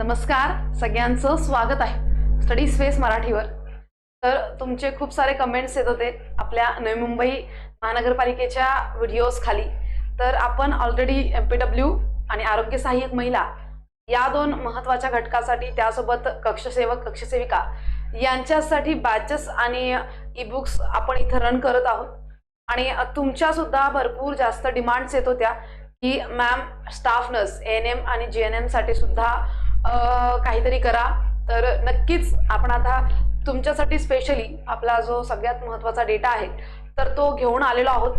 नमस्कार सगळ्यांचं स्वागत आहे स्टडी स्पेस मराठीवर. तर तुमचे खूप सारे कमेंट्स येत होते आपल्या नवी मुंबई महानगरपालिकेच्या व्हिडिओज खाली. तर आपण ऑलरेडी एम पी डब्ल्यू आणि आरोग्य सहाय्यक महिला या दोन महत्त्वाच्या घटकासाठी त्यासोबत कक्षसेवक कक्षसेविका यांच्यासाठी बॅचेस आणि ई बुक्स आपण इथं रन करत आहोत. आणि तुमच्या सुद्धा भरपूर जास्त डिमांड्स येत होत्या की ma'am staff nurse N M आणि जी एन एमसाठी सुद्धा काहीतरी करा. तर नक्कीच आपण आता तुमच्यासाठी स्पेशली आपला जो सगळ्यात महत्त्वाचा डेटा आहे तर तो घेऊन आलेलो आहोत.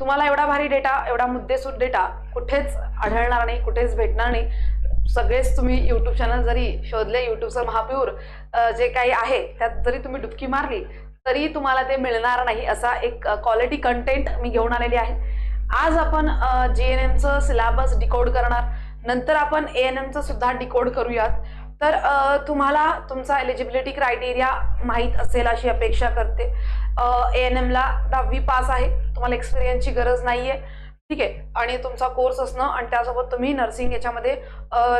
तुम्हाला एवढा भारी डेटा एवढा मुद्देसूद डेटा कुठेच आढळणार नाही कुठेच भेटणार नाही. सगळेच तुम्ही यूट्यूब चॅनल जरी शोधले यूट्यूबचं महाप्यूर जे काही आहे त्यात जरी तुम्ही डुबकी मारली तरी तुम्हाला ते मिळणार नाही असा एक क्वालिटी कंटेंट मी घेऊन आलेली आहे. आज आपण जी एन एमचं सिलेबस डिकोड करणार. नंतर आपण ए एन एमचं सुद्धा डिकोड करूयात. तर तुम्हाला तुमचा एलिजिबिलिटी क्रायटेरिया माहीत असेल अशी अपेक्षा करते. ए एन एमला दहावी पास आहे. तुम्हाला एक्सपिरियन्सची गरज नाही आहे ठीक आहे? आणि तुमचा कोर्स असणं आणि त्यासोबत तुम्ही नर्सिंग याच्यामध्ये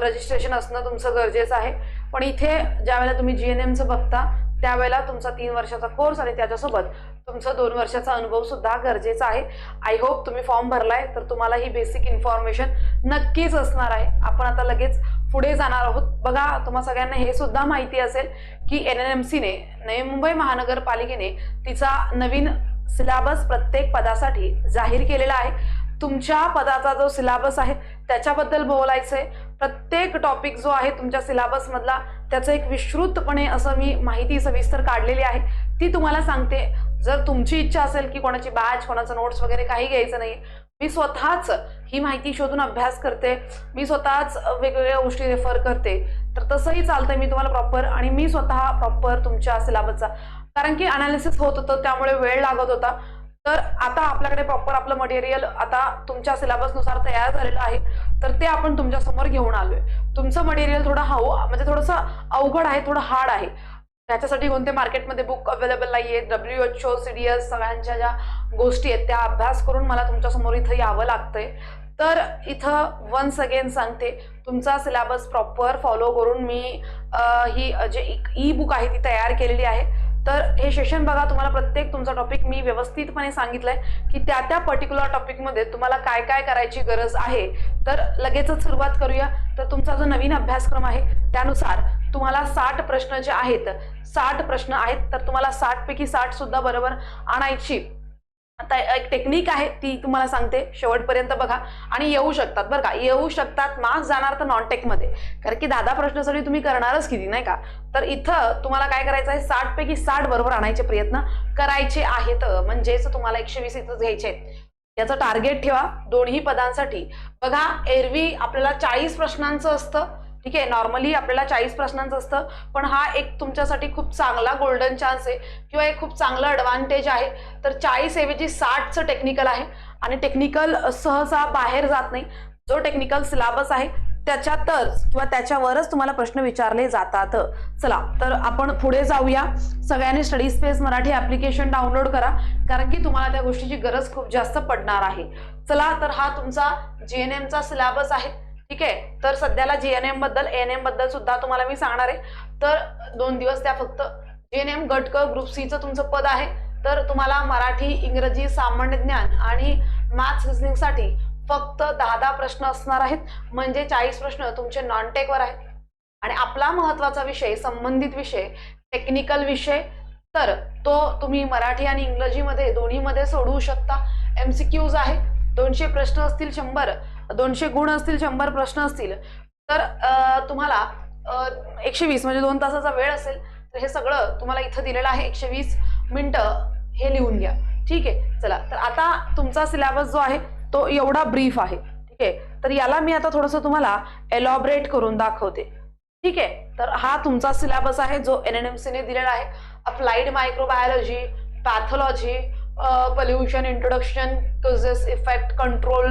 रजिस्ट्रेशन असणं तुमचं गरजेचं आहे. पण इथे ज्यावेळेला तुम्ही जी एन एमचं बघता त्यावेळेला तुमचा तीन वर्षाचा कोर्स आणि त्याच्यासोबत तुमचा दोन वर्षाचा अनुभव सुद्धा गरजेचा आहे. आय होप तुम्ही फॉर्म भरलाय तर तुम्हाला ही बेसिक इन्फॉर्मेशन नक्कीच असणार आहे. आपण आता लगेच पुढे जाणार आहोत. बघा तुम्हा सगळ्यांना हे सुद्धा माहिती असेल की एन एन एम सीने नवी मुंबई महानगरपालिकेने तिचा नवीन सिलेबस प्रत्येक पदासाठी जाहीर केलेला आहे. तुमच्या पदाचा जो सिलेबस आहे त्याच्याबद्दल बोलायचं आहे प्रत्येक टॉपिक जो आहे तुमच्या सिलेबसमधला त्याचं एक विस्तृतपणे असं मी माहिती सविस्तर काढलेली आहे. ती तुम्हाला सांगते. जर तुमची इच्छा असेल की कोणाची बॅच कोणाचं नोट्स वगैरे काही घ्यायचं नाही मी स्वतःच ही माहिती शोधून अभ्यास करते. मी स्वतःच वेगवेगळ्या गोष्टी रेफर करते. तर तसंही चालतंय मी तुम्हाला प्रॉपर आणि मी स्वतः प्रॉपर तुमच्या सिलेबसचा कारण की अनालिसिस होत होतं त्यामुळे वेळ लागत होता. तर आता आपल्याकडे प्रॉपर आपलं मटेरियल आता तुमच्या सिलेबसनुसार तयार झालेलं आहे. तर ते आपण तुमच्यासमोर घेऊन आलोय. तुमचं मटेरियल थोडं हाऊ म्हणजे थोडंसं अवघड आहे थोडं हार्ड आहे. त्याच्यासाठी कोणते मार्केटमध्ये बुक अवेलेबल नाही आहेत W H O C D S सगळ्यांच्या ज्या गोष्टी आहेत त्या अभ्यास करून मला तुमच्यासमोर इथं यावं लागतंय. तर इथं वन्स अगेन सांगते तुमचा सिलेबस प्रॉपर फॉलो करून मी ही जे ई बुक आहे ती तयार केलेली आहे. तर हे सेशन बघा तुम्हाला प्रत्येक तुमचा टॉपिक मी व्यवस्थितपणे सांगितलंय की त्या त्या पर्टिक्युलर टॉपिकमध्ये तुम्हाला काय काय करायची गरज आहे. तर लगेचच सुरुवात करूया. तर तुमचा जो नवीन अभ्यासक्रम आहे त्यानुसार तुम्हाला साठ प्रश्न जे आहेत साठ प्रश्न आहेत तर तुम्हाला साठ पैकी साठ सुद्धा बरोबर आणायची. आता एक टेक्निक आहे ती तुम्हाला सांगते. शेवटपर्यंत बघा. आणि येऊ शकतात बरं का. येऊ शकतात मार्क्स जाणार तर नॉन टेकमध्ये कारण की दादा प्रश्नासाठी तुम्ही करणारच किती नाही का? तर इथं तुम्हाला काय करायचं आहे? साठ पैकी साठ बरोबर आणायचे प्रयत्न करायचे आहेत. म्हणजेच तुम्हाला एकशे वीस इथंच घ्यायचे आहेत. याचं टार्गेट ठेवा. दोन्ही पदांसाठी. बघा एरवी आपल्याला चाळीस प्रश्नांचं असतं. ठीक आहे नॉर्मली आपल्याला चाळीस प्रश्नांचं असतं पण हा एक तुमच्यासाठी खूप चांगला गोल्डन चान्स आहे किंवा एक खूप चांगला ॲडव्हान्टेज आहे. तर चाळीस ऐवजी साठचं टेक्निकल आहे आणि टेक्निकल सहसा बाहेर जात नाही. जो टेक्निकल सिलेबस आहे त्याच्यातच किंवा त्याच्यावरच तुम्हाला प्रश्न विचारले जातात. चला तर आपण पुढे जाऊया. सगळ्यांनी study space Marathi application download करा कारण की तुम्हाला त्या गोष्टीची गरज खूप जास्त पडणार आहे. चला तर हा तुमचा जी एन एमचा सिलेबस आहे. ठीक आहे? तर सध्याला जी एनबद्दल एन एमबद्दल सुद्धा तुम्हाला मी सांगणार आहे. तर दोन दिवस त्या फक्त जीएनएम एन एम गट क ग्रुप सीचं तुमचं पद आहे. तर तुम्हाला मराठी इंग्रजी सामान्य ज्ञान आणि मॅथ्स रिझनिंगसाठी फक्त दहा दहा प्रश्न असणार आहेत. म्हणजे चाळीस प्रश्न तुमचे नॉनटेकवर आहे आहेत. आणि आपला महत्त्वाचा विषय संबंधित विषय टेक्निकल विषय तर तो तुम्ही मराठी आणि इंग्रजीमध्ये दोन्हीमध्ये सोडवू शकता. एम सी क्यूज आहे. दोनशे प्रश्न असतील शंभर. दोनशे गुण असतील शंभर प्रश्न असतील तर तुम्हाला एकशे वीस म्हणजे दोन तासाचा वेळ असेल तर हे सगळं तुम्हाला इथं दिलेलं आहे. एकशे वीस मिनटं हे लिहून घ्या. ठीक आहे? चला. तर आता तुमचा सिलेबस जो आहे तो एवढा ब्रीफ आहे. ठीक आहे? तर याला मी आता थोडंसं तुम्हाला एलॉबरेट करून दाखवते. ठीक आहे? तर हा तुमचा सिलेबस आहे जो एन एन एम सीने दिलेला आहे. Applied microbiology pathology pollution introduction causes effect control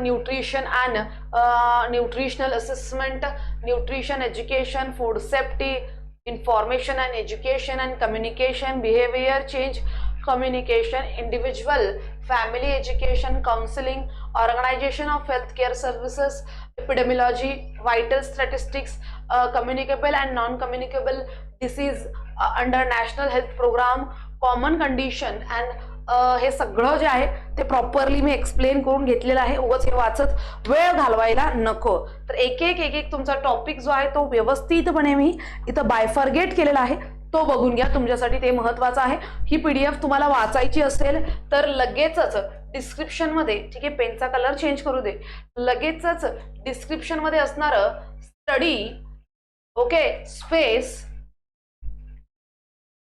nutrition and nutritional assessment, nutrition education, food safety, information and education and communication, behavior change, communication, individual, family education, counseling, organization of healthcare services, epidemiology, vital statistics, communicable and non-communicable diseases under national health program, common condition and हे सगळं जे आहे ते properly मी explain करून घेतलेलं आहे. उगाच हे वाचत वेळ घालवायला नको. तर एक एक एक एक तुमचा टॉपिक जो आहे तो व्यवस्थितपणे मी इथं बायफर्गेट केलेला आहे. तो बघून घ्या. तुमच्यासाठी ते महत्वाचं आहे. ही पी डी एफ तुम्हाला वाचायची असेल तर लगेचच डिस्क्रिप्शनमध्ये ठीक आहे पेनचा कलर चेंज करू दे. लगेचच डिस्क्रिप्शनमध्ये असणारं स्टडी ओके स्पेस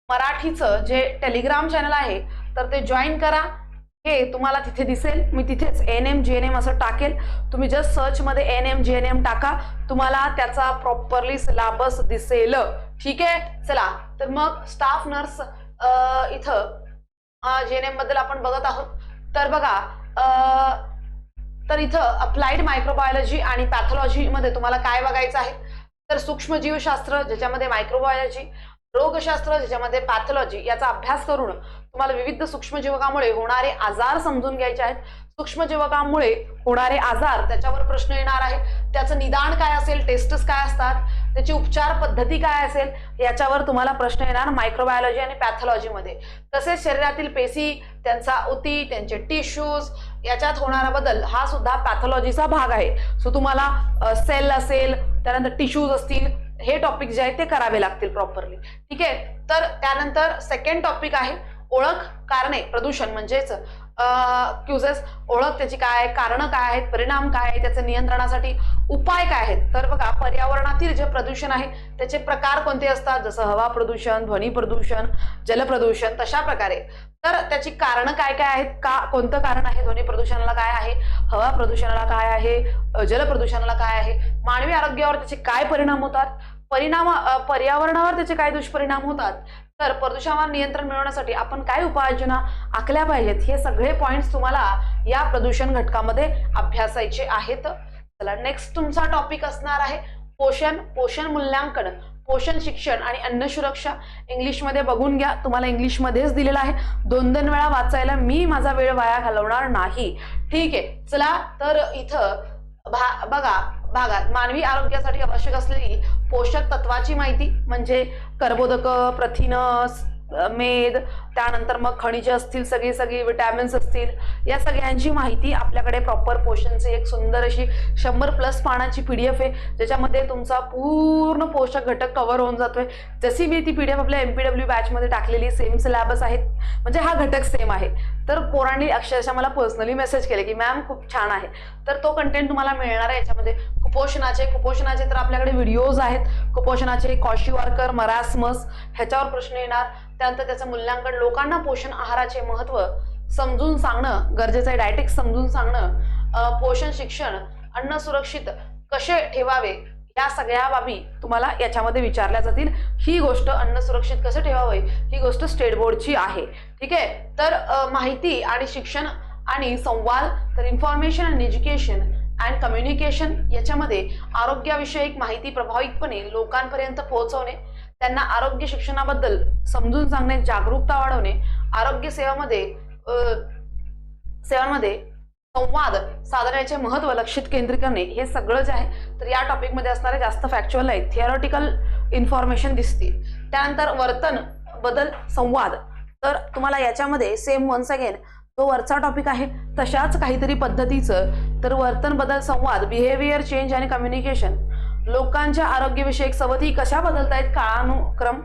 मराठीचं जे टेलिग्राम चॅनल आहे तर ते जॉईन करा. हे तुम्हाला तिथे दिसेल. मी तिथेच N M G N M असं टाकेल. तुम्ही just सर्चमध्ये N M G N M टाका. तुम्हाला त्याचा प्रॉपरली सिलाबस दिसेल. ठीक आहे? चला. तर मग स्टाफ नर्स इथं जी एन एमबद्दल आपण बघत आहोत. तर बघा तर इथं अप्लाइड मायक्रोबायोलॉजी आणि पॅथॉलॉजी मध्ये तुम्हाला काय बघायचं आहे? तर सूक्ष्मजीवशास्त्र ज्याच्यामध्ये मायक्रोबायोलॉजी रोगशास्त्र ज्याच्यामध्ये पॅथॉलॉजी याचा अभ्यास करून तुम्हाला विविध सूक्ष्मजीवकामुळे होणारे आजार समजून घ्यायचे आहेत. सूक्ष्मजीवकामुळे होणारे आजार त्याच्यावर प्रश्न येणार आहे त्याचं निदान काय असेल टेस्टस काय असतात त्याची उपचार पद्धती काय असेल याच्यावर तुम्हाला प्रश्न येणार मायक्रोबायोलॉजी आणि पॅथॉलॉजीमध्ये तसेच शरीरातील पेशी त्यांचा उती त्यांचे टिश्यूज याच्यात होणारा बदल हा सुद्धा पॅथॉलॉजीचा भाग आहे. सो तुम्हाला सेल असेल त्यानंतर टिश्यूज असतील हे टॉपिक जे आहे ते करावे लागतील प्रॉपरली ठीक आहे? तर त्यानंतर सेकंड टॉपिक आहे ओळख कारणे प्रदूषण म्हणजेच क्युजेस ओळख त्याची काय आहे कारणं काय आहेत परिणाम काय आहे त्याचे नियंत्रणासाठी उपाय काय आहेत? तर बघा पर्यावरणातील जे प्रदूषण आहे त्याचे प्रकार कोणते असतात? जसं हवा प्रदूषण ध्वनी प्रदूषण जलप्रदूषण तशा प्रकारे. तर त्याची कारणं काय काय आहेत? का कोणतं कारण आहे? ध्वनी प्रदूषणाला काय आहे? हवा प्रदूषणाला काय आहे? जल जलप्रदूषणाला काय आहे? मानवी आरोग्यावर त्याचे काय परिणाम होतात? परिणाम पर्यावरणावर त्याचे काय दुष्परिणाम होतात? तर प्रदूषणावर नियंत्रण मिळवण्यासाठी आपण काय उपाययोजना आखल्या पाहिजेत? हे सगळे पॉइंट्स तुम्हाला या प्रदूषण घटकामध्ये अभ्यासायचे आहेत. चला नेक्स्ट तुमचा टॉपिक असणार आहे पोषण पोषण मूल्यांकन पोषण शिक्षण आणि अन्न सुरक्षा. इंग्लिशमध्ये बघून घ्या. तुम्हाला इंग्लिशमध्येच दिलेलं आहे. दोन दोन वेळा वाचायला मी माझा वेळ वाया घालवणार नाही. ठीक आहे. चला तर इथं भा बघा भागात. मानवी आरोग्यासाठी आवश्यक असलेली पोषक तत्वाची माहिती म्हणजे कर्बोदक प्रथिनस मेद त्यानंतर मग खनिजे असतील सगळी सगळी विटॅमिन्स असतील या सगळ्यांची माहिती आपल्याकडे प्रॉपर पोषणची एक सुंदर अशी शंभर प्लस पानाची पी डी एफ आहे ज्याच्यामध्ये तुमचा पूर्ण पोषक घटक कव्हर होऊन जातोय. जशी मी ती पी डी एफ आपल्या एम पी डब्ल्यू बॅचमध्ये टाकलेली सेम सिलॅबस आहेत. म्हणजे हा घटक सेम आहे. तर पोरांनी अक्षरशः मला पर्सनली मेसेज केले की मॅम खूप छान आहे. तर तो कंटेंट तुम्हाला मिळणार आहे याच्यामध्ये. कुपोषणाचे कुपोषणाचे तर आपल्याकडे व्हिडिओज आहेत. कुपोषणाचे कॉशी वार्कर मरासमस ह्याच्यावर प्रश्न येणार. त्यानंतर त्याचं मूल्यांकन लोकांना पोषण आहाराचे महत्त्व समजून सांगणं गरजेचं आहे डायटिक्स समजून सांगणं पोषण शिक्षण अन्न सुरक्षित कसे ठेवावे या सगळ्या बाबी तुम्हाला याच्यामध्ये विचारल्या जातील. ही गोष्ट अन्न सुरक्षित कसं ठेवावे ही गोष्ट स्टेट बोर्डची आहे. ठीक आहे? तर माहिती आणि शिक्षण आणि संवाद तर information and education and communication याच्यामध्ये आरोग्याविषयक माहिती प्रभावितपणे लोकांपर्यंत पोहोचवणे त्यांना आरोग्य शिक्षणाबद्दल समजून सांगणे जागरूकता वाढवणे आरोग्य सेवामध्ये सेवांमध्ये संवाद साधण्याचे महत्त्व लक्षित केंद्रित करणे हे सगळं जे आहे तर या टॉपिकमध्ये असणारे जास्त फॅक्च्युअल आहे थिअरॉटिकल इन्फॉर्मेशन दिसतील. त्यानंतर वर्तन बदल संवाद. तर तुम्हाला याच्यामध्ये सेम वन्स अगेन तो वरचा टॉपिक आहे तशाच काहीतरी पद्धतीचं तर वर्तन बदल संवाद बिहेवियर चेंज आणि कम्युनिकेशन लोकांच्या आरोग्यविषयक सवती कशा बदलत आहेत काळानुक्रम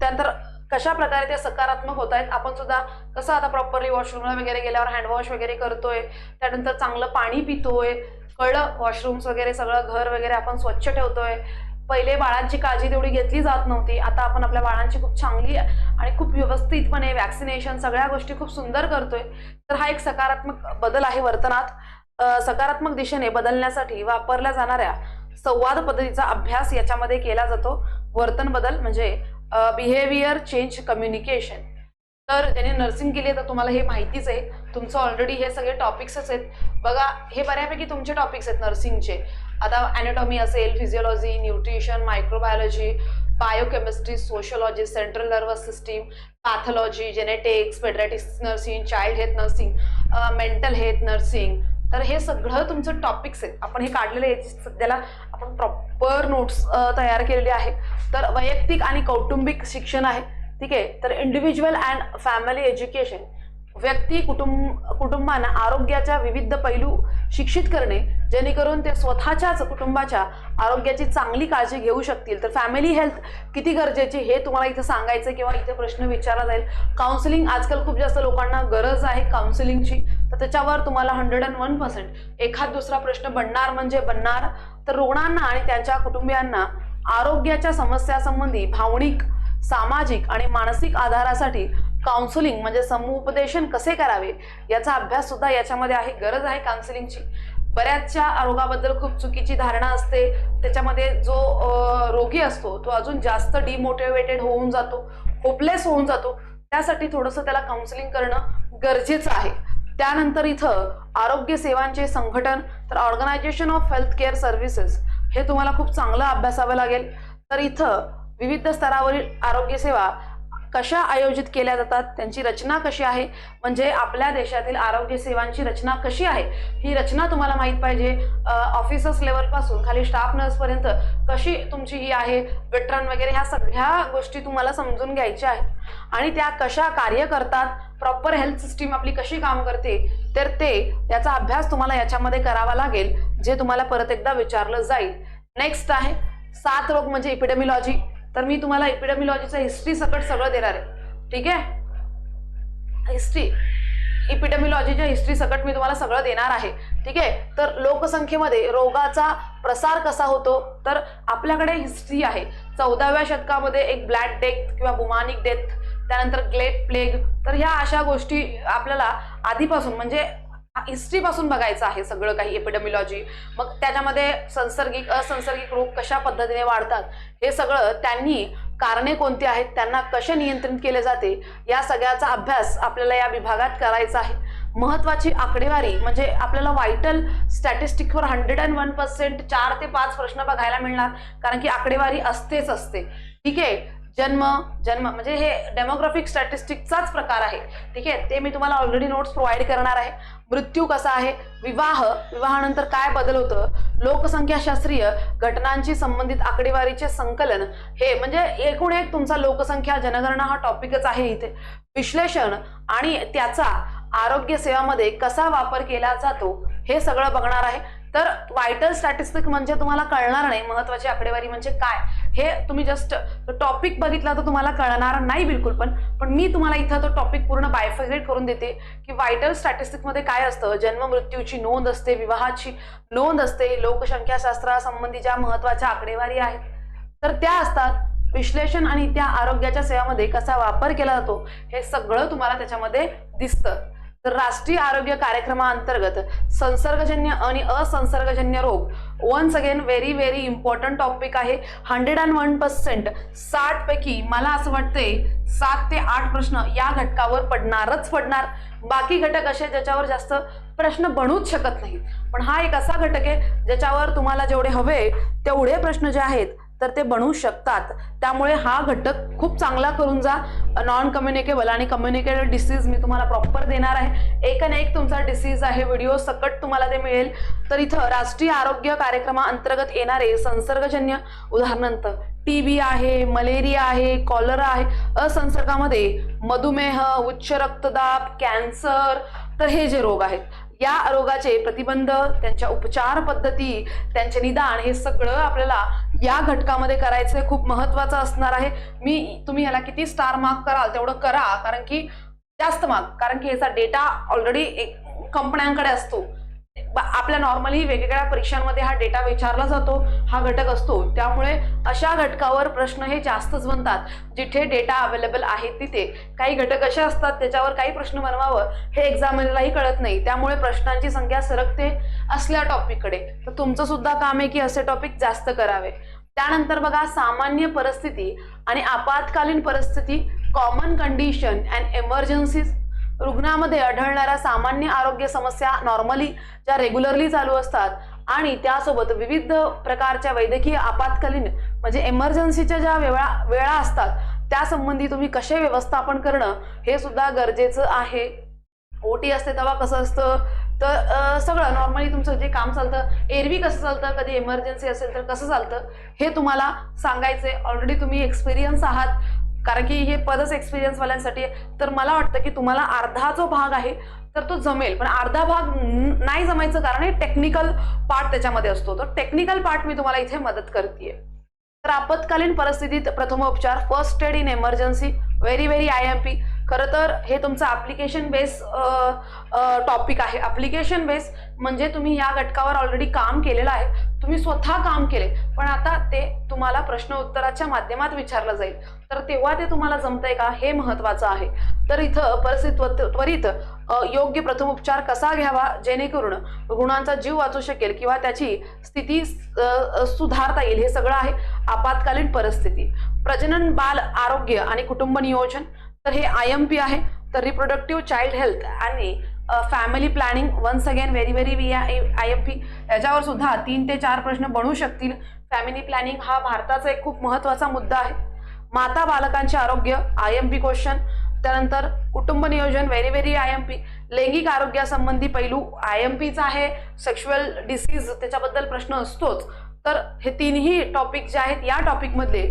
त्यानंतर कशा प्रकारे ते सकारात्मक होत आहेत आपण सुद्धा कसं आता प्रॉपरली वॉशरूमला वगैरे गेल्यावर हँडवॉश वगैरे करतोय त्यानंतर चांगलं पाणी पितोय कळलं वॉशरूम्स वगैरे सगळं घर वगैरे आपण स्वच्छ ठेवतोय. पहिले बाळांची काळजी तेवढी घेतली जात नव्हती आता आपण आपल्या बाळांची खूप चांगली आणि खूप व्यवस्थितपणे वॅक्सिनेशन सगळ्या गोष्टी खूप सुंदर करतोय. तर हा एक सकारात्मक बदल आहे वर्तनात. सकारात्मक दिशेने बदलण्यासाठी वापरल्या जाणाऱ्या संवाद पद्धतीचा अभ्यास याच्यामध्ये केला जातो. वर्तन बदल म्हणजे बिहेवियर चेंज कम्युनिकेशन तर त्याने नर्सिंग केली आहे तर तुम्हाला हे माहितीच आहे. तुमचं ऑलरेडी हे सगळे टॉपिक्सच आहेत. बघा हे बऱ्यापैकी तुमचे टॉपिक्स आहेत नर्सिंगचे आता अॅनाटॉमी असेल physiology nutrition microbiology biochemistry sociology central nervous system pathology genetics paediatrics nursing child health nursing mental health nursing तर हे सगळं तुमचं टॉपिक्स आहेत. आपण हे काढलेले आहे. सध्याला आपण प्रॉपर नोट्स तयार केलेले आहे तर वैयक्तिक आणि कौटुंबिक शिक्षण आहे. ठीक आहे? तर इंडिव्हिज्युअल अँड फॅमिली एज्युकेशन व्यक्ती कुटुंब कुटुंबांना आरोग्याच्या विविध पैलू शिक्षित करणे जेणेकरून ते स्वतःच्याच कुटुंबाच्या आरोग्याची चांगली काळजी घेऊ शकतील. तर फॅमिली हेल्थ किती गरजेची हे तुम्हाला इथं सांगायचं किंवा इथे प्रश्न विचारला जाईल. काउन्सिलिंग आजकाल खूप जास्त लोकांना गरज आहे काउन्सिलिंगची तर त्याच्यावर तुम्हाला हंड्रेड अँड वन पर्सेंट एखाद दुसरा प्रश्न बनणार म्हणजे बनणार. तर रुग्णांना आणि त्यांच्या कुटुंबियांना आरोग्याच्या समस्यासंबंधी भावनिक सामाजिक आणि मानसिक आधारासाठी काउन्सिलिंग म्हणजे समुपदेशन कसे करावे याचा अभ्यास सुद्धा याच्यामध्ये आहे गरज आहे काउन्सिलिंगची बऱ्याचशा आरोगाबद्दल खूप चुकीची धारणा असते. त्याच्यामध्ये जो रोगी असतो तो अजून जास्त डिमोटिवेटेड होऊन जातो होपलेस होऊन जातो त्यासाठी थोडंसं त्याला काउन्सिलिंग करणं गरजेचं आहे. त्यानंतर इथं आरोग्य सेवांचे संघटन तर organisation of health care services हे तुम्हाला खूप चांगलं अभ्यासावं लागेल. तर इथं विविध स्तरावरील आरोग्य सेवा कशा आयोजित केल्या जातात त्यांची रचना कशी आहे म्हणजे आपल्या देशातील आरोग्य सेवांची रचना कशी आहे ही रचना तुम्हाला माहीत पाहिजे. ऑफिसर्स लेवलपासून खाली स्टाफ नर्सपर्यंत कशी तुमची ही आहे वेटरन वगैरे ह्या सगळ्या गोष्टी तुम्हाला समजून घ्यायच्या आहेत. आणि त्या कशा कार्य करतात प्रॉपर हेल्थ सिस्टीम आपली कशी काम करते तर ते याचा अभ्यास तुम्हाला याच्यामध्ये करावा लागेल जे तुम्हाला परत एकदा विचारलं जाईल. नेक्स्ट आहे सात रोग म्हणजे इपिडेमिलॉजी तर मी तुम्हाला इपिडेमिलॉजीचा हिस्ट्री सकट सगळं देणार आहे. ठीक आहे? हिस्ट्री इपिडेमिलॉजीच्या हिस्ट्री सकट मी तुम्हाला सगळं देणार आहे. ठीक आहे? तर लोकसंख्येमध्ये रोगाचा प्रसार कसा होतो? तर आपल्याकडे हिस्ट्री आहे. चौदाव्या शतकामध्ये एक ब्लॅक डेथ किंवा बुमानिक डेथ त्यानंतर ग्लेट प्लेग तर ह्या अशा गोष्टी आपल्याला आधीपासून म्हणजे हिस्ट्री पासून बघायचं आहे सगळं काही एपिडेमिलॉजी. मग त्याच्यामध्ये संसर्गिक असंसर्गिक रोग कशा पद्धतीने वाढतात हे सगळं त्यांनी कारणे कोणती आहेत त्यांना कसे नियंत्रित केले जाते या सगळ्याचा अभ्यास आपल्याला या विभागात करायचा आहे. महत्वाची आकडेवारी म्हणजे आपल्याला व्हायटल स्टॅटिस्टिकवर हंड्रेड अँड वन पर्सेंट चार ते पाच प्रश्न बघायला मिळणार कारण की आकडेवारी असतेच असते. ठीक आहे? जन्म जन्म म्हणजे हे डेमोग्राफिक स्टॅटिस्टिकचाच प्रकार आहे. ठीक आहे? ते मी तुम्हाला ऑलरेडी नोट्स प्रोव्हाइड करणार आहे. मृत्यू कसा आहे? विवाह विवाहानंतर काय बदल होतं? लोकसंख्याशास्त्रीय घटनांची संबंधित आकडेवारीचे संकलन हे म्हणजे एकूण एक तुमचा लोकसंख्या जनगणना हा टॉपिकच आहे इथे. विश्लेषण आणि त्याचा आरोग्य सेवामध्ये कसा वापर केला जातो हे सगळं बघणार आहे. तर वायटल स्टॅटिस्टिक म्हणजे तुम्हाला कळणार नाही. महत्वाची आकडेवारी म्हणजे काय? हे तुम्ही जस्ट टॉपिक बघितला तर तुम्हाला कळणार नाही बिलकुल पण पण मी तुम्हाला इथं तो टॉपिक पूर्ण बायफिगेट करून देते की वायटल स्टॅटिस्टिकमध्ये काय असतं? जन्म मृत्यूची नोंद असते विवाहाची नोंद असते लोकसंख्याशास्त्रासंबंधी ज्या महत्त्वाच्या आकडेवारी आहेत तर त्या असतात. विश्लेषण आणि त्या आरोग्याच्या सेवामध्ये कसा वापर केला जातो हे सगळं तुम्हाला त्याच्यामध्ये दिसतं. तर राष्ट्रीय आरोग्य कार्यक्रमाअंतर्गत संसर्गजन्य आणि असंसर्गजन्य रोग once again very very important topic आहे. हंड्रेड अँड वन पर्सेंट साठ पैकी मला असं वाटतंय सात ते आठ प्रश्न या घटकावर पडणारच पडणार. बाकी घटक असे ज्याच्यावर जास्त प्रश्न बनूच शकत नाहीत. पण हा एक असा घटक आहे ज्याच्यावर तुम्हाला जेवढे हवे तेवढे प्रश्न जे आहेत तर ते बनवू शकतात. त्यामुळे हा घटक खूप चांगला करून जा. नॉन कम्युनिकेबल आणि कम्युनिकेबल डिसीज मी तुम्हाला प्रॉपर देणार आहे. एक आणि एक तुमचा डिसीज आहे व्हिडिओ सकट तुम्हाला ते मिळेल. तर इथं राष्ट्रीय आरोग्य कार्यक्रमाअंतर्गत येणारे संसर्गजन्य उदाहरणार्थ टी बी आहे मलेरिया आहे कॉलरा आहे असंसर्गामध्ये मधुमेह उच्च रक्तदाब कॅन्सर तर हे जे रोग आहेत या रोगाचे प्रतिबंध त्यांच्या उपचार पद्धती त्यांचे निदान हे सगळं आपल्याला या घटकामध्ये करायचं खूप महत्वाचं असणार आहे. मी तुम्ही ह्याला किती स्टार मार्क कराल तेवढं करा कारण की जास्त मार्क कारण की याचा डेटा ऑलरेडी कंपन्यांकडे असतो. आपल्या नॉर्मली वेगवेगळ्या परीक्षांमध्ये हा डेटा विचारला जातो हा घटक असतो. त्यामुळे अशा घटकावर प्रश्न हे जास्तच बनतात. जिथे डेटा अवेलेबल आहे तिथे. काही घटक असे असतात त्याच्यावर काही प्रश्न बनवावं हे एक्झामिनरलाही कळत नाही. त्यामुळे प्रश्नांची संख्या सरकते असल्या टॉपिककडे तर तुमचं सुद्धा काम आहे की असे टॉपिक जास्त करावे. त्यानंतर बघा सामान्य परिस्थिती आणि आपत्कालीन परिस्थिती कॉमन कंडिशन अँड एमर्जन्सीज रुग्णामध्ये आढळणाऱ्या सामान्य आरोग्य समस्या नॉर्मली ज्या रेग्युलरली चालू असतात आणि त्यासोबत विविध प्रकारच्या वैद्यकीय आपत्कालीन म्हणजे एमर्जन्सीच्या ज्या वेळा वेळा असतात त्यासंबंधी तुम्ही कसे व्यवस्थापन करणं हे सुद्धा गरजेचं आहे. ओटी असते तेव्हा कसं असतं? तर सगळं नॉर्मली तुमचं जे काम चालतं एरवी कसं चालतं कधी इमर्जन्सी असेल तर कसं चालतं हे तुम्हाला सांगायचंय. ऑलरेडी तुम्ही एक्सपिरियन्स आहात. कारण की हे पदच एक्सपिरियन्सवाल्यांसाठी आहे. तर मला वाटतं की तुम्हाला अर्धा जो भाग आहे तर तो जमेल. पण अर्धा भाग नाही जमायचं कारण हे टेक्निकल पार्ट त्याच्यामध्ये असतो. तर टेक्निकल पार्ट मी तुम्हाला इथे मदत करते तर आपत्कालीन परिस्थितीत प्रथमोपचार first aid in emergency very very I M P खरं तर हे तुमचं ॲप्लिकेशन बेस टॉपिक आहे. ॲप्लिकेशन बेस म्हणजे तुम्ही या घटकावर ऑलरेडी काम केलेलं आहे. तुम्ही स्वतः काम केले. पण आता ते तुम्हाला प्रश्न उत्तराच्या माध्यमात विचारलं जाईल. तर तेव्हा ते तुम्हाला जमतंय का? हे महत्वाचं आहे. तर इथं परिस्थिती त्वरित- त्वरित प्रथम उपचार कसा घ्यावा? जेणेकरून रुग्णांचा जीव वाचू शकेल किंवा त्याची स्थिती सुधारता येईल. हे सगळं आहे आपत्कालीन परिस्थिती. प्रजनन बाल आरोग्य आणि कुटुंब नियोजन. तर हे आय एम पी आहे. तर रिप्रोडक्टिव्ह चाइल्ड हेल्थ आणि family planning once again very very V I M P याच्यावर सुद्धा तीन ते चार प्रश्न बनू शकतील. फॅमिली प्लॅनिंग हा भारताचा एक खूप महत्त्वाचा मुद्दा आहे. माता बालकांचे आरोग्य आय एम पी क्वेश्चन त्यानंतर कुटुंब नियोजन very very I M P लैंगिक आरोग्यासंबंधी पैलू आय एम पीचा आहे. सेक्शुअल डिसीज त्याच्याबद्दल प्रश्न असतोच. तर हे तीनही टॉपिक जे आहेत या टॉपिकमधले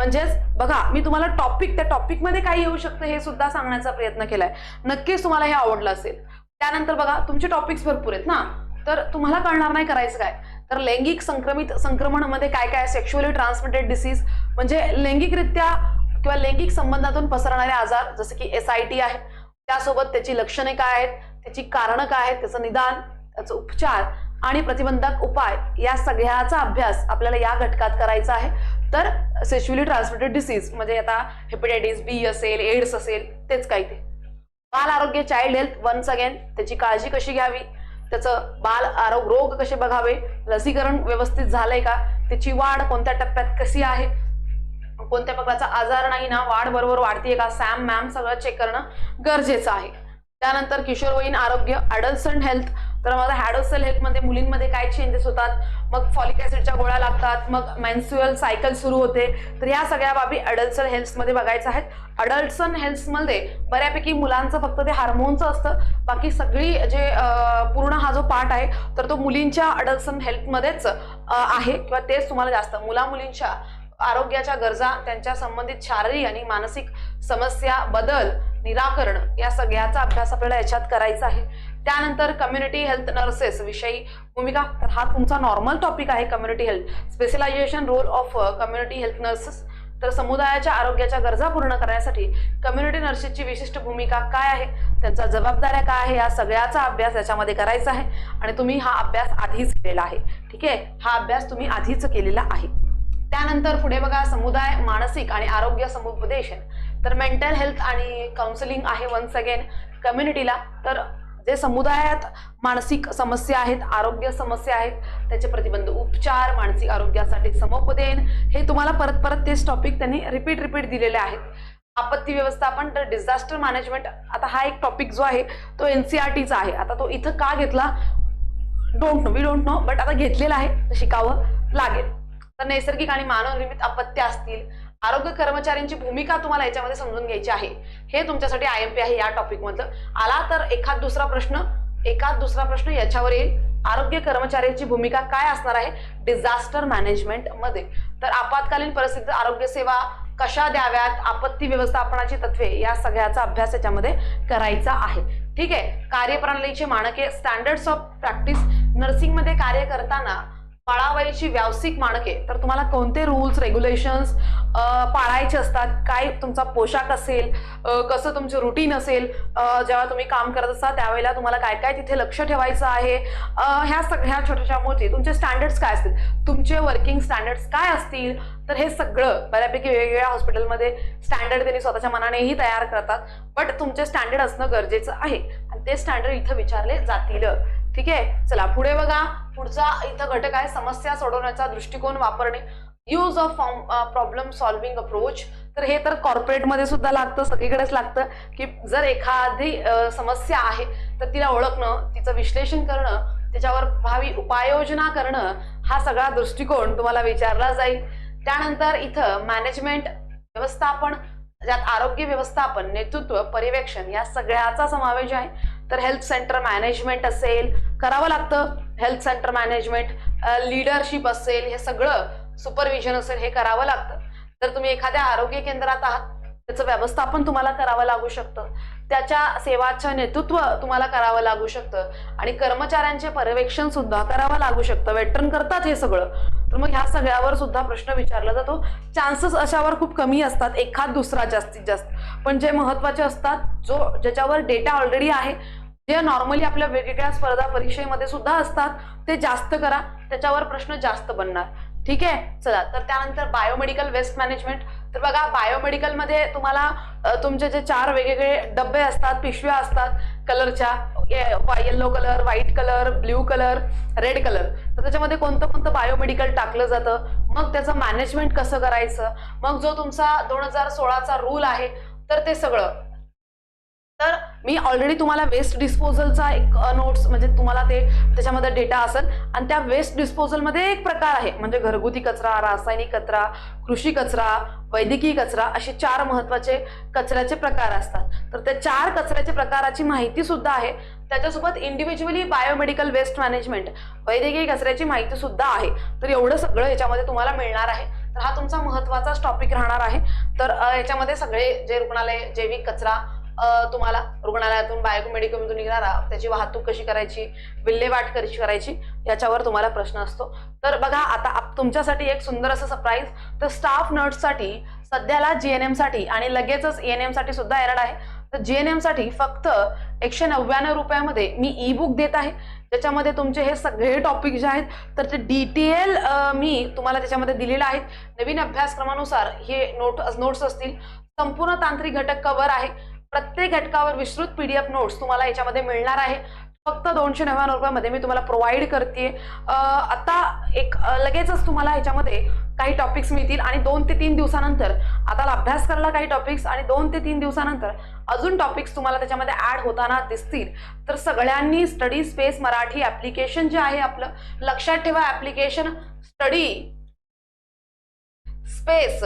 म्हणजेच बघा मी तुम्हाला टॉपिक त्या टॉपिकमध्ये काय येऊ शकतं हे सुद्धा सांगण्याचा प्रयत्न केलाय. नक्कीच तुम्हाला हे आवडलं असेल. त्यानंतर बघा तुमचे टॉपिक्स भरपूर आहेत ना? तर तुम्हाला कळणार नाही करायचं काय? तर लैंगिक संक्रमित संक्रमणामध्ये काय काय सेक्शुअली ट्रान्समिटेड डिसीज म्हणजे लैंगिकरित्या किंवा लैंगिक संबंधातून पसरणारे आजार जसं की एस आय टी आहे त्यासोबत त्याची लक्षणे काय आहेत? त्याची कारणं काय आहेत? त्याचं निदान त्याचं उपचार आणि प्रतिबंधक उपाय या सगळ्याचा अभ्यास आपल्याला या घटकात करायचा आहे. तर सेक्शुअली ट्रान्समिटेड डिसीज म्हणजे आता हेपेटायटिस बी असेल एड्स असेल तेच काही ते. बाल आरोग्य चाइल्ड हेल्थ वन्स अगेन त्याची काळजी कशी घ्यावी? त्याचं बाल आरोग्य रोग कसे बघावे? लसीकरण व्यवस्थित झालंय का? त्याची वाढ कोणत्या टप्प्यात कशी आहे? कोणत्या प्रकारचा आजार नाही ना? वाढ बरोबर वाढतीये का? सॅम मॅम सगळं चेक करणं गरजेचं आहे. त्यानंतर किशोरवयीन आरोग्य अडल्सन हेल्थ तर मग हॅडोसेल हेल्थमध्ये मुलींमध्ये काय चेंजेस होतात? मग फॉलिक ऍसिडच्या गोळ्या लागतात मग मेन्स्युअल सायकल सुरू होते. तर या सगळ्या बाबी अडल्सन हेल्थमध्ये बघायचं आहेत. अडल्सन हेल्थमध्ये बऱ्यापैकी मुलांचं फक्त ते हार्मोनचं असतं. बाकी सगळी जे पूर्ण हा जो पार्ट आहे तर तो मुलींच्या अडल्सन हेल्थमध्येच आहे. किंवा तेच तुम्हाला जास्त. मुला मुलींच्या आरोग्याच्या गरजा त्यांच्या संबंधित शारीरिक आणि मानसिक समस्या बदल निराकरण या सगळ्याचा अभ्यास आपल्याला याच्यात करायचा आहे. त्यानंतर कम्युनिटी हेल्थ नर्सेस विषयी भूमिका. तर हा तुमचा नॉर्मल टॉपिक आहे community health specialisation role of community health nurses तर समुदायाच्या आरोग्याच्या गरजा पूर्ण करण्यासाठी कम्युनिटी नर्सेसची विशिष्ट भूमिका काय आहे? त्यांच्या जबाबदाऱ्या काय आहे? या सगळ्याचा अभ्यास याच्यामध्ये करायचा आहे. आणि तुम्ही हा अभ्यास आधीच केलेला आहे. ठीक आहे? हा अभ्यास तुम्ही आधीच केलेला आहे. त्यानंतर पुढे बघा समुदाय मानसिक आणि आरोग्य समुपदेशन. तर मेंटल हेल्थ आणि काउन्सिलिंग आहे वन्स अगेन कम्युनिटीला तर जे समुदायात मानसिक समस्या आहेत आरोग्य समस्या आहेत त्याचे प्रतिबंध उपचार मानसिक आरोग्यासाठी समुपदेन हे तुम्हाला परत परत तेच टॉपिक त्यांनी रिपीट रिपीट दिलेले आहेत. आपत्ती व्यवस्थापन तर डिझास्टर मॅनेजमेंट आता हा एक टॉपिक जो आहे तो एनसीआरटीचा आहे. आता तो इथं का घेतला? Don't know we don't know but आता घेतलेला आहे. तर शिकावं लागेल. तर नैसर्गिक आणि मानवनिर्मित अपत्य असतील आरोग्य कर्मचाऱ्यांची भूमिका तुम्हाला याच्यामध्ये समजून घ्यायची आहे. हे तुमच्यासाठी आय एम पी आहे या टॉपिक मधलं. आला तर एखाद दुसरा प्रश्न एखाद दुसरा प्रश्न याच्यावर येईल. आरोग्य कर्मचाऱ्यांची भूमिका काय असणार आहे? डिझास्टर मॅनेजमेंटमध्ये. तर आपत्कालीन परिस्थितीत आरोग्य सेवा कशा द्याव्यात? आपत्ती व्यवस्थापनाची तत्वे या सगळ्याचा अभ्यास याच्यामध्ये करायचा आहे. ठीक आहे? कार्यप्रणालीचे मानके स्टँडर्ड्स ऑफ प्रॅक्टिस नर्सिंगमध्ये कार्य करताना पाळावयाची व्यावसायिक मानके तर तुम्हाला कोणते रूल्स रेग्युलेशन्स पाळायचे असतात? काय तुमचा पोशाख असेल कसं तुमचं रुटीन असेल जेव्हा तुम्ही काम करत असता त्यावेळेला तुम्हाला काय काय तिथे लक्ष ठेवायचं आहे? ह्या सगळ्या छोट्याशा मोठी तुमचे स्टँडर्ड्स काय असतील? तुमचे वर्किंग स्टँडर्ड्स काय असतील? तर हे सगळं बऱ्यापैकी वेगवेगळ्या हॉस्पिटलमध्ये स्टँडर्ड त्यांनी स्वतःच्या मनानेही तयार करतात. बट तुमचे स्टँडर्ड असणं गरजेचं आहे. आणि ते स्टँडर्ड इथं विचारले जातील. ठीक आहे? चला पुढे बघा. पुढचा इथं घटक आहे समस्या सोडवण्याचा दृष्टिकोन वापरणे use of problem solving approach तर हे तर कॉर्पोरेटमध्ये सुद्धा लागतं सगळीकडेच लागतं की जर एखादी समस्या आहे तर तिला ओळखणं तिचं विश्लेषण करणं त्याच्यावर प्रभावी उपाययोजना करणं हा सगळा दृष्टिकोन तुम्हाला विचारला जाईल. त्यानंतर इथं मॅनेजमेंट व्यवस्थापन ज्यात आरोग्य व्यवस्थापन नेतृत्व पर्यवेक्षण या सगळ्याचा समावेश आहे. तर हेल्थ सेंटर मॅनेजमेंट असेल करावं लागतं. हेल्थ सेंटर मॅनेजमेंट लिडरशिप असेल हे सगळं सुपरविजन असेल हे करावं लागतं. तर तुम्ही एखाद्या आरोग्य केंद्रात आहात त्याचं व्यवस्थापन तुम्हाला करावं लागू शकतं. त्याच्या सेवाचं नेतृत्व तुम्हाला करावं लागू शकतं. आणि कर्मचाऱ्यांचे पर्यवेक्षण सुद्धा करावं लागू शकतं. वेटरन करतात हे सगळं. तर मग ह्या सगळ्यावर सुद्धा प्रश्न विचारला जातो. चान्सेस अशावर खूप कमी असतात. एखाद दुसरा जास्तीत जास्त. पण जे महत्त्वाचे असतात जो ज्याच्यावर डेटा ऑलरेडी आहे जे नॉर्मली आपल्या वेगवेगळ्या स्पर्धा परीक्षेमध्ये सुद्धा असतात ते जास्त करा. त्याच्यावर प्रश्न जास्त बनणार. ठीक आहे? चला तर त्यानंतर बायोमेडिकल वेस्ट मॅनेजमेंट तर बघा बायोमेडिकलमध्ये तुम्हाला तुमचे जे चार वेगवेगळे डबे असतात पिशव्या असतात कलरच्या yellow colour white colour blue colour red colour तर त्याच्यामध्ये कोणतं कोणतं बायोमेडिकल टाकलं जातं? मग त्याचं मॅनेजमेंट कसं करायचं? मग जो तुमचा दोन हजार सोळाचा रूल आहे तर ते सगळं. तर मी ऑलरेडी तुम्हाला वेस्ट डिस्पोजलचा एक नोट्स म्हणजे तुम्हाला ते त्याच्यामध्ये डेटा असेल. आणि त्या वेस्ट डिस्पोजलमध्ये एक प्रकार आहे. म्हणजे घरगुती कचरा रासायनिक कचरा कृषी कचरा वैद्यकीय कचरा असे चार महत्त्वाचे कचऱ्याचे प्रकार असतात. तर त्या चार कचऱ्याच्या प्रकाराची माहिती सुद्धा आहे. त्याच्यासोबत इंडिव्हिज्युअली बायोमेडिकल वेस्ट मॅनेजमेंट वैद्यकीय कचऱ्याची माहिती सुद्धा आहे. तर एवढं सगळं याच्यामध्ये तुम्हाला मिळणार आहे. तर हा तुमचा महत्वाचाच टॉपिक राहणार आहे. तर याच्यामध्ये सगळे जे रुग्णालय जैविक कचरा तुम्हाला रुग्णालयातून बायोमेडिकलमधून निघणारा त्याची वाहतूक कशी करायची विल्हेवाट कशी करायची याच्यावर तुम्हाला प्रश्न असतो. तर बघा आता आप- तुमच्यासाठी एक सुंदर असं सरप्राईज तर स्टाफ नर्ससाठी सध्याला जीएनएमसाठी आणि लगेचच एएनएमसाठी सुद्धा एरड आहे. तर जीएनएमसाठी फक्त एकशे नव्याण्णव रुपयामध्ये मी ई बुक देत आहे. त्याच्यामध्ये तुमचे हे सगळे टॉपिक जे आहेत तर ते डिटेल मी तुम्हाला त्याच्यामध्ये दिलेलं आहेत. नवीन अभ्यासक्रमानुसार हे नोट नोट्स असतील. संपूर्ण तांत्रिक घटक कव्हर आहे. प्रत्येक घटकावर विस्तृत पीडीएफ नोट्स तुम्हाला याच्यामध्ये मिळणार आहे. फक्त दोनशे नव्याण्णव रुपयामध्ये मी तुम्हाला प्रोव्हाइड करते आता एक लगेचच तुम्हाला ह्याच्यामध्ये काही टॉपिक्स मिळतील आणि दोन ते तीन दिवसानंतर आता अभ्यास करायला काही टॉपिक्स आणि दोन ते तीन दिवसानंतर अजून टॉपिक्स तुम्हाला त्याच्यामध्ये ऍड होताना दिसतील. तर सगळ्यांनी स्टडी स्पेस मराठी ॲप्लिकेशन जे आहे आपलं लक्षात ठेवा application study space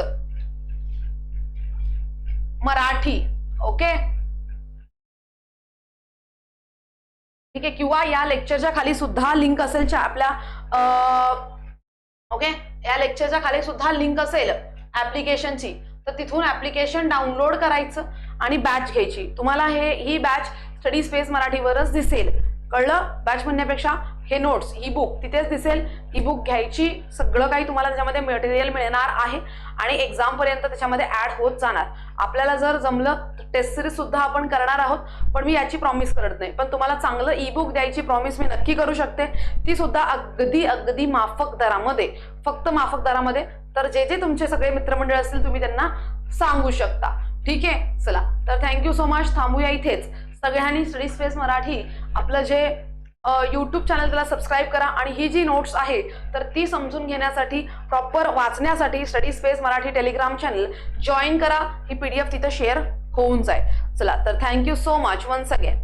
Marathi. Okay? ठीक आहे किंवा या लेक्चरच्या खाली सुद्धा लिंक असेल आपल्या ओके? या लेक्चरच्या खाली सुद्धा लिंक असेल ऍप्लिकेशनची तर तिथून ऍप्लिकेशन डाउनलोड करायचं आणि बॅच घ्यायची. तुम्हाला हे ही बॅच स्टडी स्पेस मराठीवरच दिसेल. कळलं? बॅच म्हणण्यापेक्षा हे नोट्स ही बुक तिथेच दिसेल. ही बुक घ्यायची सगळं काही तुम्हाला त्याच्यामध्ये मटेरियल मिळणार आहे आणि एक्झाम पर्यंत त्याच्यामध्ये ऍड होत जाणार. आपल्याला जर जमलं तर टेस्ट सिरीज सुद्धा आपण करणार आहोत पण मी याची प्रॉमिस करत नाही. पण तुम्हाला चांगलं ई बुक द्यायची प्रॉमिस मी नक्की करू शकते. ती सुद्धा अगदी अगदी माफक दरामध्ये फक्त माफक दरामध्ये. तर जे जे तुमचे सगळे मित्रमंडळ असतील तुम्ही त्यांना सांगू शकता. ठीक आहे? चला. तर थँक्यू सो मच थांबूया इथेच. सगळ्यांनी स्टडी स्पेस मराठी आपलं जे यूट्यूब चॅनल त्याला सबस्क्राईब करा आणि ही जी नोट्स आहे तर ती समजून घेण्यासाठी प्रॉपर वाचण्यासाठी study space Marathi Telegram channel join करा. ही पी डी एफ तिथं शेअर होऊन जाईल. चला तर thank you so much once again